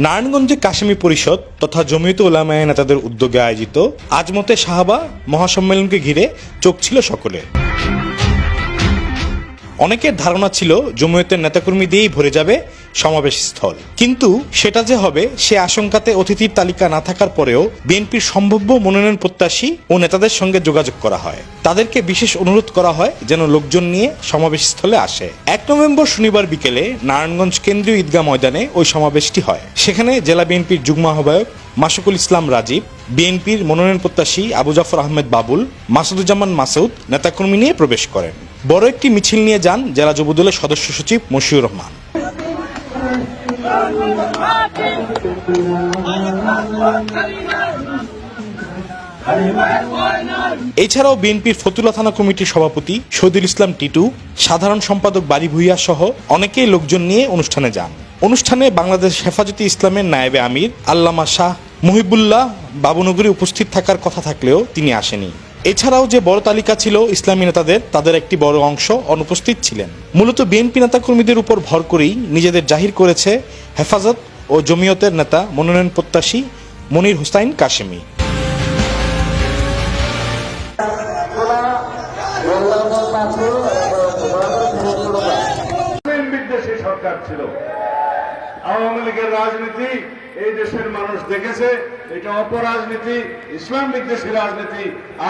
নারায়ণগঞ্জে কাশ্মী পরিষদ তথা জমিয়ত ওলামায় নেতাদের উদ্যোগে আয়োজিত আজমতে সাহাবা মহাসম্মেলনকে ঘিরে চোখ ছিল সকলে অনেকের ধারণা ছিল জমিয়তের নেতাকর্মী দিয়েই ভরে যাবে সমাবেশ স্থল কিন্তু সেটা যে হবে, সে আশঙ্কাতে অতিথির তালিকা না থাকার পরেও বিএনপির সম্ভাব্য মনোনয়ন প্রত্যাশী ও নেতাদের সঙ্গে যোগাযোগ করা হয়। তাদেরকে বিশেষ অনুরোধ করা হয় যেন লোকজন নিয়ে সমাবেশ স্থলে আসে। এক নভেম্বর শনিবার বিকেলে নারায়ণগঞ্জ কেন্দ্রীয় ঈদগাহ ময়দানে ওই সমাবেশটি হয়। সেখানে জেলা বিএনপির যুগ্ম আহ্বায়ক মাসুকুল ইসলাম রাজীব, বিএনপির মনোনয়ন প্রত্যাশী আবু জাফর আহমেদ বাবুল, মাসুদুজ্জামান মাসুদ নেতাকর্মী নিয়ে প্রবেশ করেন। বড় একটি মিছিল নিয়ে যান জেলা যুবদলের সদস্য সচিব মশিউর রহমান। এছাড়াও বিএনপির ফতুল্লা থানা কমিটির সভাপতি শহীদুল ইসলাম টিটু, সাধারণ সম্পাদক বাড়ি ভুইয়া সহ অনেকেই লোকজন নিয়ে অনুষ্ঠানে যান। অনুষ্ঠানে বাংলাদেশ হেফাজতে ইসলামের নায়েবে আমির, আল্লামা শাহ মহিবুল্লাহ বাবুনগরী উপস্থিত থাকার কথা থাকলেও তিনি আসেনি। এছাড়াও যে বড় তালিকা ছিল ইসলামী নেতাদের তাদের একটি বড় অংশ অনুপস্থিত ছিলেন মূলত বিএনপি নেতাকর্মীদের উপর ভর করেই নিজেদের জাহির করেছে হেফাজত ও জমিয়তের নেতা মনোনয়ন প্রত্যাশী মনির হুসাইন কাশেমি ছিল আওয়ামী লীগের রাজনীতি এই দেশের মানুষ দেখেছে। এটা অপরাজনীতি, ইসলাম বিদ্বেষী রাজনীতি,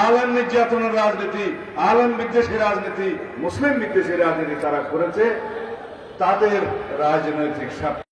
আলম নির্যাতনের রাজনীতি, আলম বিদ্বেষী রাজনীতি, মুসলিম বিদ্বেষী রাজনীতি তারা করেছে। তাদের রাজনৈতিক স্বার্থ